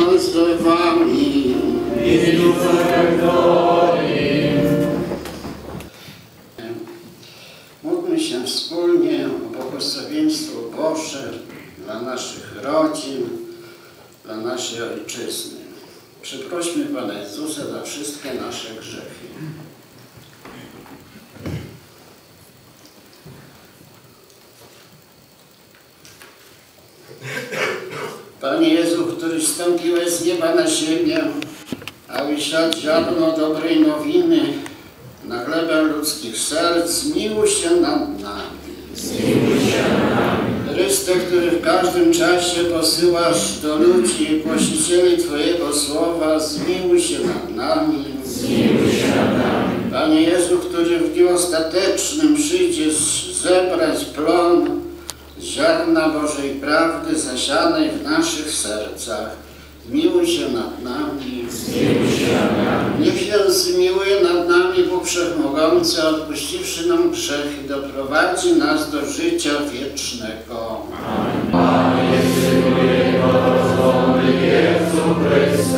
Pan z wami. Módlmy się wspólnie o błogosławieństwo Boże dla naszych rodzin, dla naszej Ojczyzny. Przeprośmy Pana Jezusa za wszystkie nasze grzechy. Panie Jezu, który wstąpiłeś z nieba na ziemię, aby siać ziarno dobrej nowiny na glebę ludzkich serc, miłuj się nad nami. Chryste, który w każdym czasie posyłasz do ludzi głosicieli Twojego słowa, zmiłuj się nad nami. Panie Jezu, który w dniu ostatecznym przyjdziesz zebrać plon ziarna Bożej prawdy zasianej w naszych sercach. Zmiłuj się nad nami. Niech się zmiłuje nad nami Bóg Wszechmogący, odpuściwszy nam grzechy, doprowadzi nas do życia wiecznego.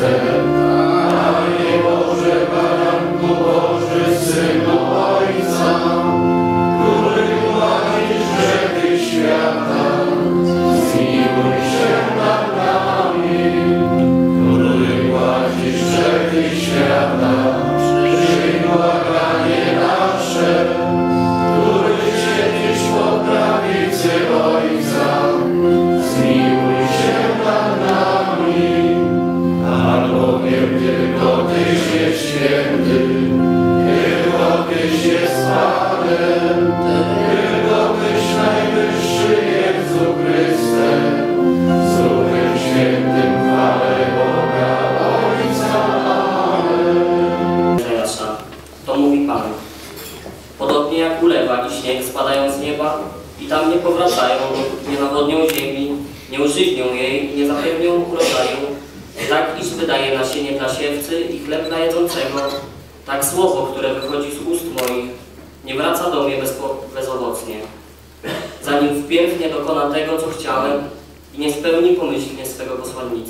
jasna.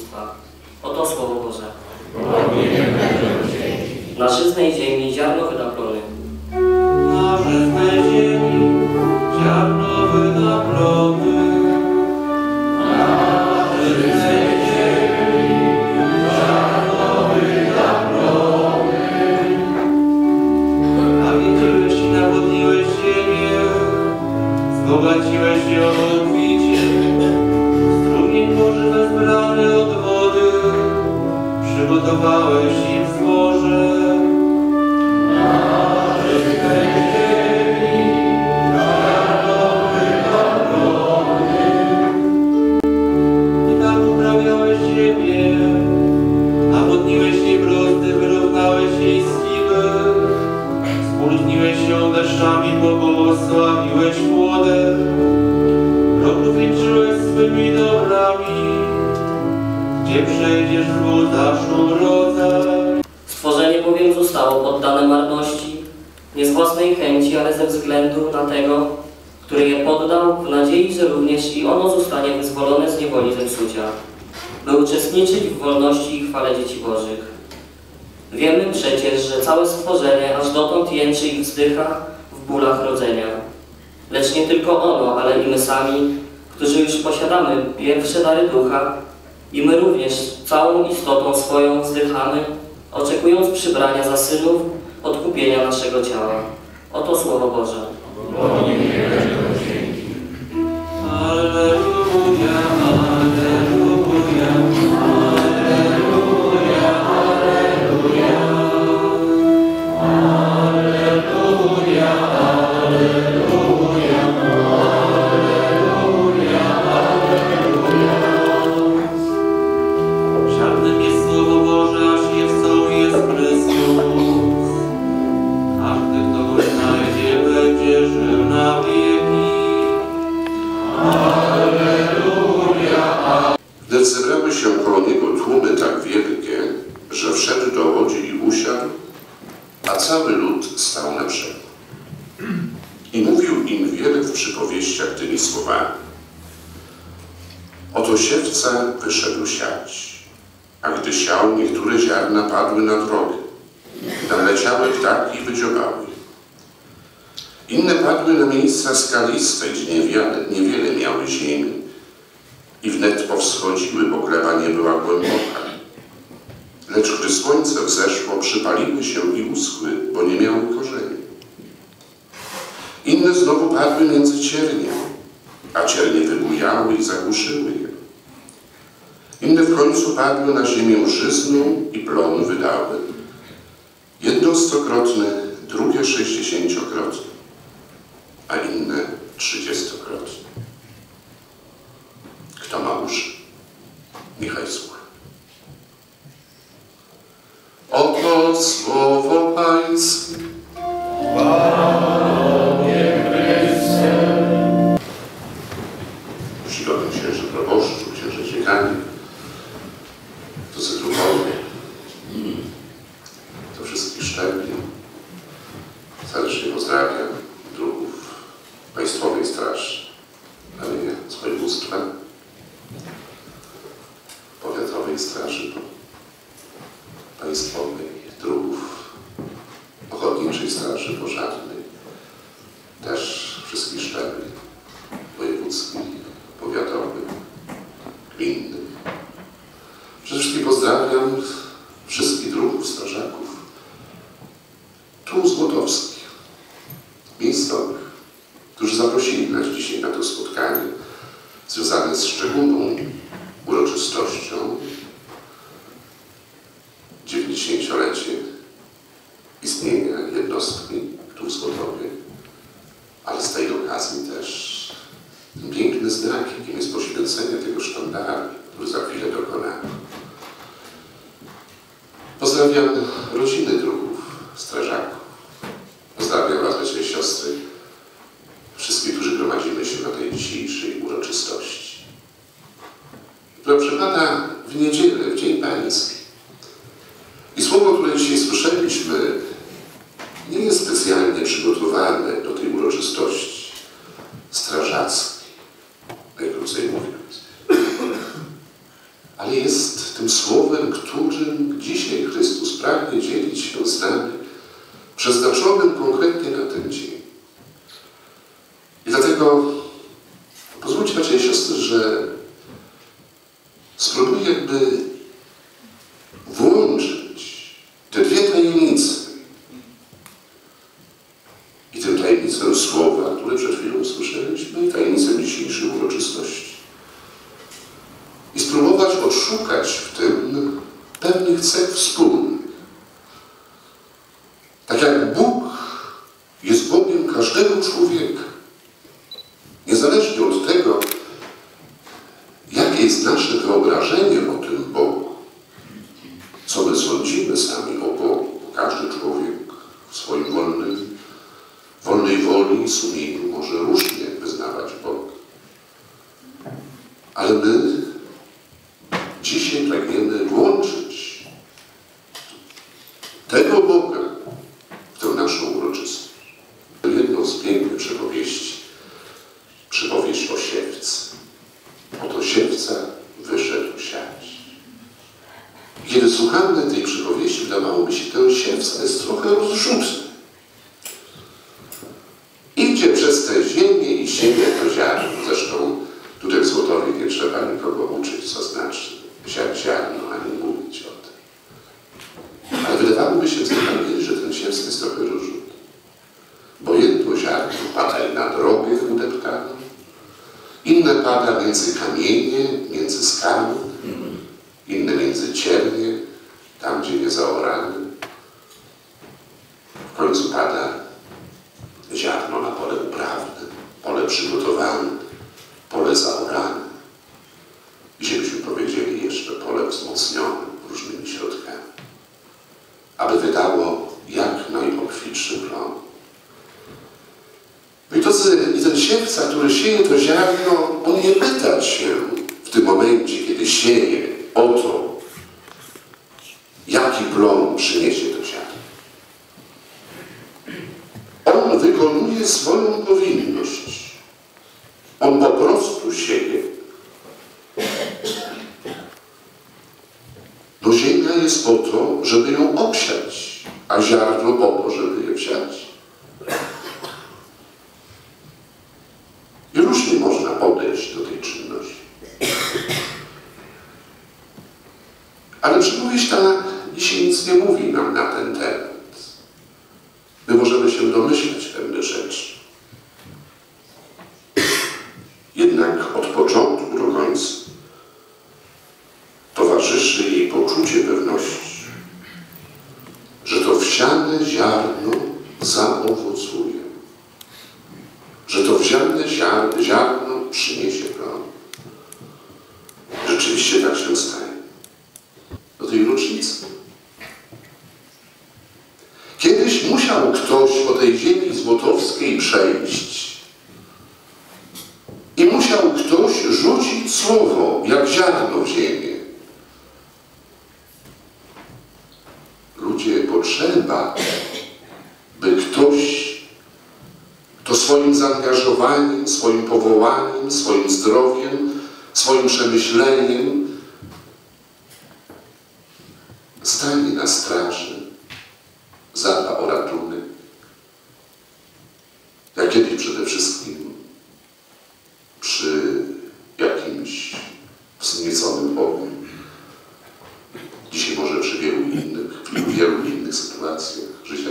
Posłannictwa. Oto Słowo Boże. Na żyznej ziemi ziarno wyda plony. Byłeś młody, rogów liczyłeś swymi dobrami, gdzie przejdziesz wódaszą rodzaj. Stworzenie bowiem zostało poddane marności, nie z własnej chęci, ale ze względu na tego, który je poddał, w nadziei, że również i ono zostanie wyzwolone z niewoli zepsucia, by uczestniczyć w wolności i chwale dzieci Bożych. Wiemy przecież, że całe stworzenie aż dotąd jęczy i wzdycha w bólach rodzenia. Lecz nie tylko ono, ale i my sami, którzy już posiadamy pierwsze dary ducha, i my również całą istotą swoją wzdychamy, oczekując przybrania za synów odkupienia naszego ciała. Oto Słowo Boże. Alleluja, alleluja, ziemi i wnet powschodziły, bo gleba nie była głęboka. Lecz gdy słońce wzeszło, przypaliły się i uschły, bo nie miały korzeni. Inne znowu padły między ciernie, a ciernie wybujały i zagłuszyły je. Inne w końcu padły na ziemię żyzną i plon wydały. Jedno stokrotne, drugie sześćdziesięciokrotne, a inne trzydziestokrotne. Niechaj słucha. Oto słowo Pańskie. Czcigodny księży proboszczu, księże dziekanie, drodzy druhowie, do wszystkich szczebli, serdecznie pozdrawiam druhów Państwowej Straży, ale nie z województwa, powiatowej straży państwowej, druhów ochotniczej straży pożarnej, też wszystkich szczebli wojewódzkich, powiatowych, gminnych. Przede wszystkim pozdrawiam wszystkich druhów strażaków, tu złotowskich, miejscowych, którzy zaprosili nas dzisiaj na to spotkanie związane z szczególną uroczystością 90-lecie istnienia jednostki tu w Złotowie, ale z tej okazji też ten piękny znak, jakim jest poświęcenie tego sztandaru, który za chwilę dokonamy. Pozdrawiam rodziny druhów, strażaków. Pozdrawiam Was, bracia i siostry, wszystkich, którzy gromadzimy się na tej dzisiejszej uroczystości, która przypada w niedzielę, w Dzień Pański. I słowo, które dzisiaj słyszeliśmy, nie jest specjalnie przygotowane do tej uroczystości strażackiej, najkrócej mówiąc. Ale jest tym słowem, którym dzisiaj Chrystus pragnie dzielić się z nami, przeznaczonym konkretnie na ten dzień. I dlatego pozwólcie, bracia i siostry, że spróbuję jakby włączyć te dwie tajemnice i tę tajemnicę słowa, które przed chwilą usłyszeliśmy, tajemnicę dzisiejszej uroczystości. I spróbować odszukać w tym pewnych cech wspólnych. Tak jak Bóg jest Bogiem każdego człowieka, niezależnie od tego, jakie jest nasze wyobrażenie o tym Bogu, co my sądzimy sami o Bogu, bo każdy człowiek w swoim wolnym, wolnej woli i sumieniu może różnie wyznawać Boga. Ale my dzisiaj pragniemy tego Boga w tę naszą uroczystość. Jedną z pięknych przypowieści, przypowieść o siewcy. Oto siewca wyszedł siać. Kiedy słuchamy tej przypowieści, wydawałoby się, ten siewca jest trochę rozrzutny. Idzie przez tę ziemię i sieje to ziarno. Zresztą tutaj w Złotowie nie trzeba nikogo uczyć, co znaczy siać ziarno, ani mówić o tym. Ale wydawałoby się z Ewangelii, że ten siewca jest trochę rozrzutny. Bo jedno ziarno pada i na drogę udeptaną, inne pada między kamienie, między skały, inne między ciernie, tam gdzie nie zaorane. W końcu pada ziarno na pole uprawne, pole przygotowane, pole zaorane. Dzisiaj byśmy powiedzieli jeszcze pole wzmocnione różnymi środkami, aby wydało jak najobfitszy plon. No i, to, I ten siewca, który sieje on nie pyta się w tym momencie, kiedy sieje o to, jaki plon przyniesie to ziarno. On wykonuje swoją powinność. On po prostu sieje. No ziemia jest po to, żeby ją obsiać, a ziarno po to, żeby je wsiać. I różnie można podejść do tej czynności. Ale przypowieść ta dzisiaj nic nie mówi nam na ten temat. My możemy się domyśleć pewne rzeczy. Jednak od początku do końca towarzyszy jej poczucie pewności, że to wsiane ziarno zaowocuje, że to wsiane ziar- ziarno przyniesie plon. Rzeczywiście tak się staje. Do tej rocznicy. Kiedyś musiał ktoś po tej ziemi złotowskiej przejść. I musiał ktoś rzucić słowo, jak ziarno w ziemię. Ludzie, potrzeba, by ktoś, kto swoim zaangażowaniem, swoim powołaniem, swoim zdrowiem, swoim przemyśleniem stanie na straży zadba o ratunek. Jak kiedyś przede wszystkim przy jakimś wznieconym ogniu. Dzisiaj może przy wielu innych, w wielu innych sytuacjach życia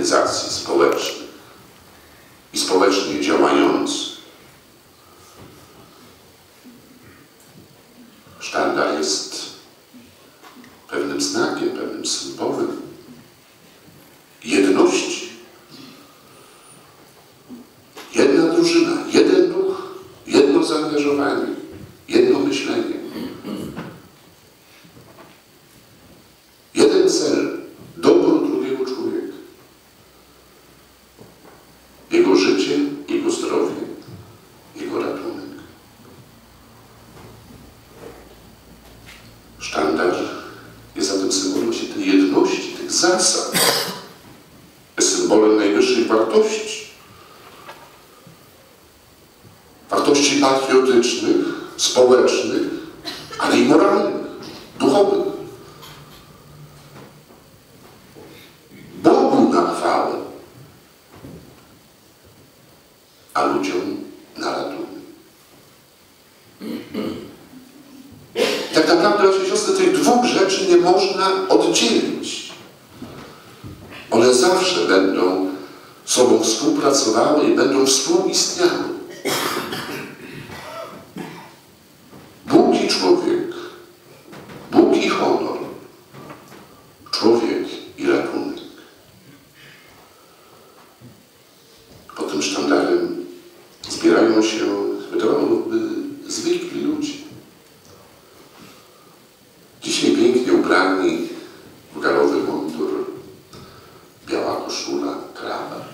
organizacji politycznych, społecznych, ale i moralnych, duchowych. Bogu na chwałę, a ludziom na ratunek. Tak naprawdę, proszę siostry, tych dwóch rzeczy nie można oddzielić. One zawsze będą sobą współpracowały i będą współistniały. Urszula Krawert.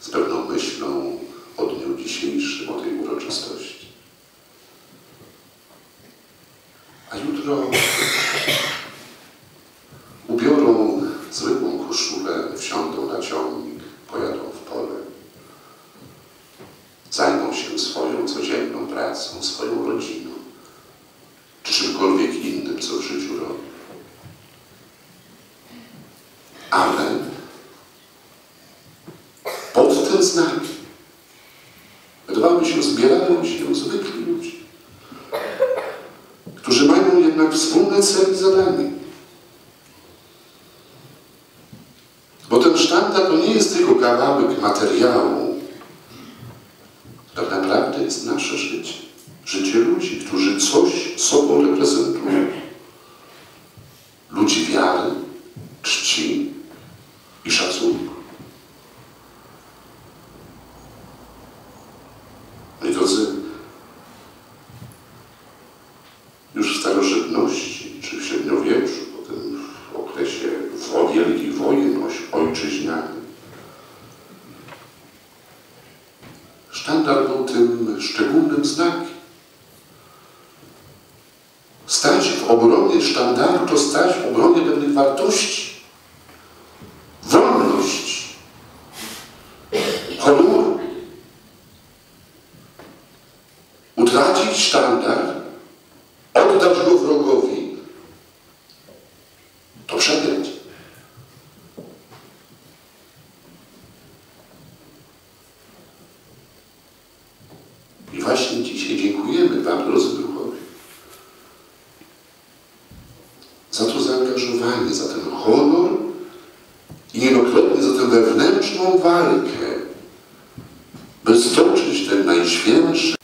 Z pewną myślą o dniu dzisiejszym, o tej uroczystości. A jutro sobą reprezentuje I właśnie dzisiaj dziękujemy Wam, drodzy duchowi, za to zaangażowanie, za ten honor i niejednokrotnie za tę wewnętrzną walkę, by stoczyć ten najświętszy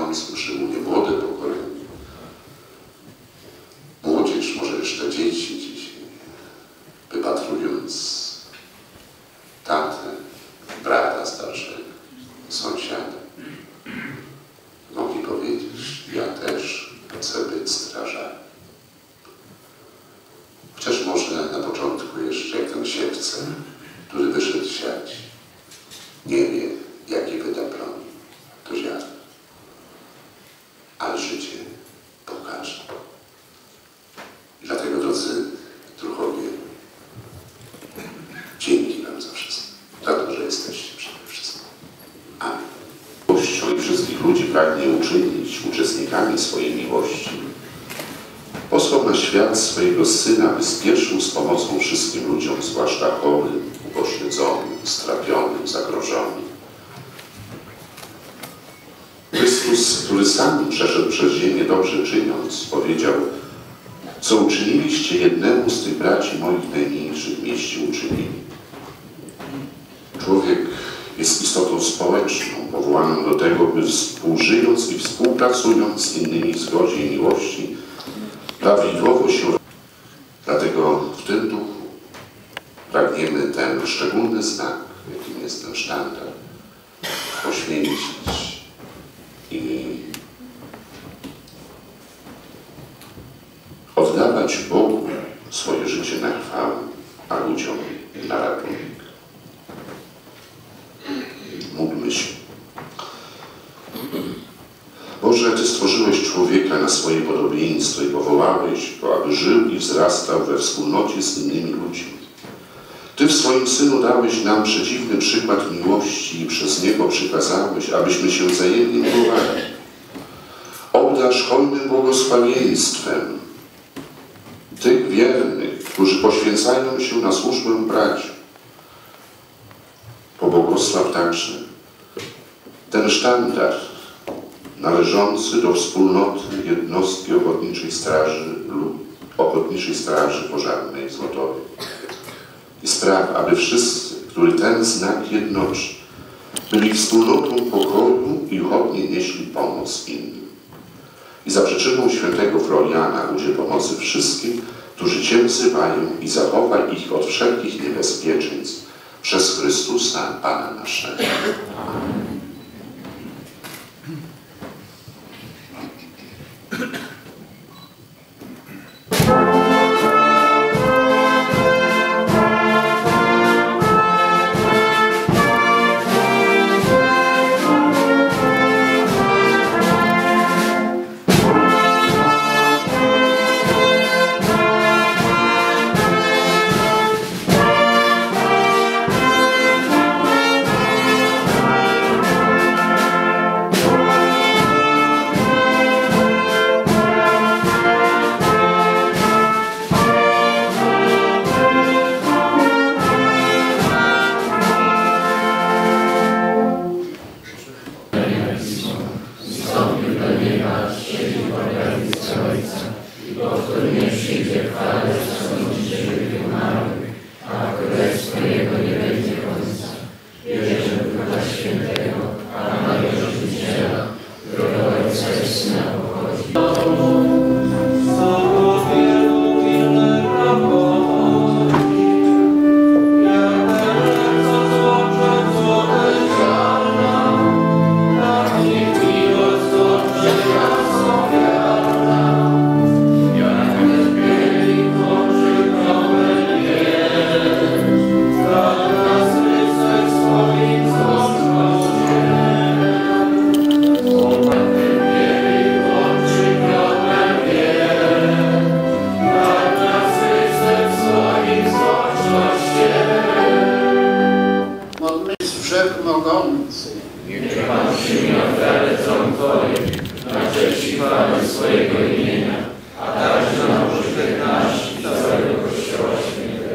казалось, живу не zagrożeni. Chrystus, który sam przeszedł przez ziemię dobrze czyniąc, powiedział co uczyniliście jednemu z tych braci moich najmniejszych, mieście uczynili. Człowiek jest istotą społeczną, powołaną do tego, by współżyjąc i współpracując z innymi w zgodzie i miłości, prawidłowo się Dlatego w tym duchu pragniemy ten szczególny znak jakim jest ten sztandar, poświęcić i oddawać Bogu swoje życie na chwałę, a ludziom na ratunek. Módlmy się. Boże, Ty stworzyłeś człowieka na swoje podobieństwo i powołałeś go, aby żył i wzrastał we wspólnocie z innymi ludźmi. Ty w swoim Synu dałeś nam przeciwny przykład miłości i przez Niego przykazałeś, abyśmy się wzajemnie miłowali. Obdarz hojnym błogosławieństwem tych wiernych, którzy poświęcają się na służbę braci. Pobłogosław także ten sztandar należący do wspólnoty jednostki Ochotniczej Straży lub Ochotniczej Straży Pożarnej Złotowej. I spraw, aby wszyscy, który ten znak jednoczy, byli wspólnotą pokoju i ochotnie nieśli pomoc innym. I za przyczyną świętego Floriana udziel pomocy wszystkim, którzy Cię wzywają i zachowaj ich od wszelkich niebezpieczeństw przez Chrystusa Pana naszego.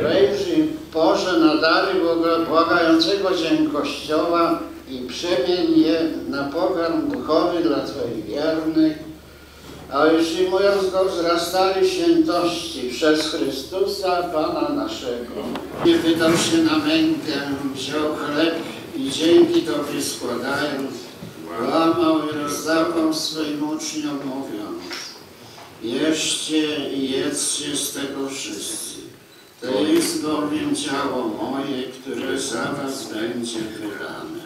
Wejrzyj Boże na dary błoga- błagającego Cię Kościoła i przemień je na pokarm duchowy dla Twoich wiernych, a przyjmując go wzrastali świętości przez Chrystusa Pana naszego. Nie wydał się na mękę, wziął chleb i dzięki Tobie składając, łamał i rozdawał swoim uczniom mówiąc, Jeszcie i jedzcie z tego wszyscy. To jest bowiem ciało moje, które za was będzie wydane.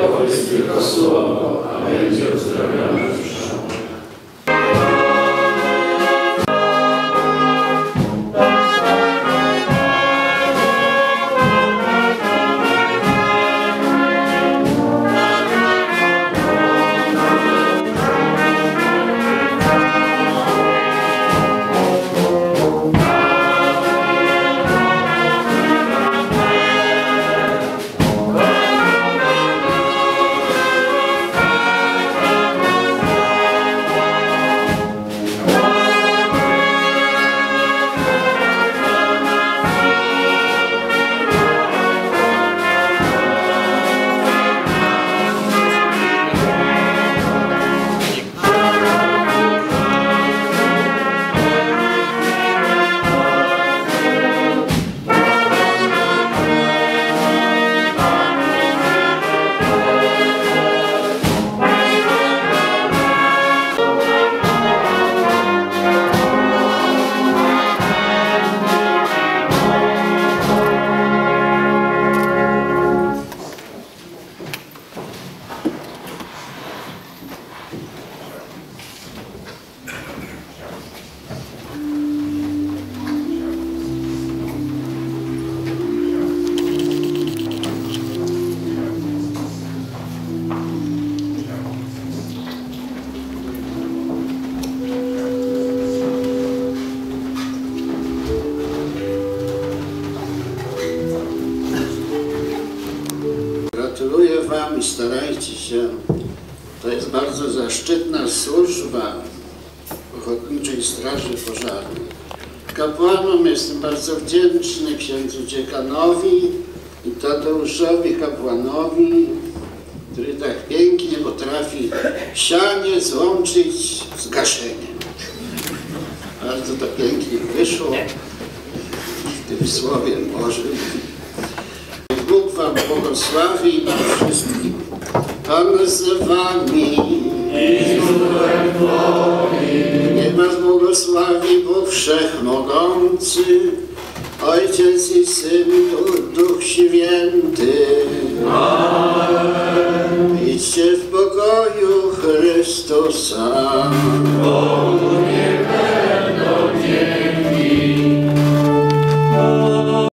Powiedz tylko słowo, a będzie uzdrowiona To jest bardzo zaszczytna służba Ochotniczej Straży Pożarnej. Kapłanom jestem bardzo wdzięczny księdzu dziekanowi i Tadeuszowi kapłanowi, który tak pięknie potrafi sianie złączyć z gaszeniem. Bardzo to pięknie wyszło w tym Słowie Bożym. Bóg Wam błogosławi nam wszystkim. Pan z Wami. Niech Was błogosławi Bóg Wszechmogący, Ojciec i Syn i Duch Święty. Idźcie w pokoju Chrystusa.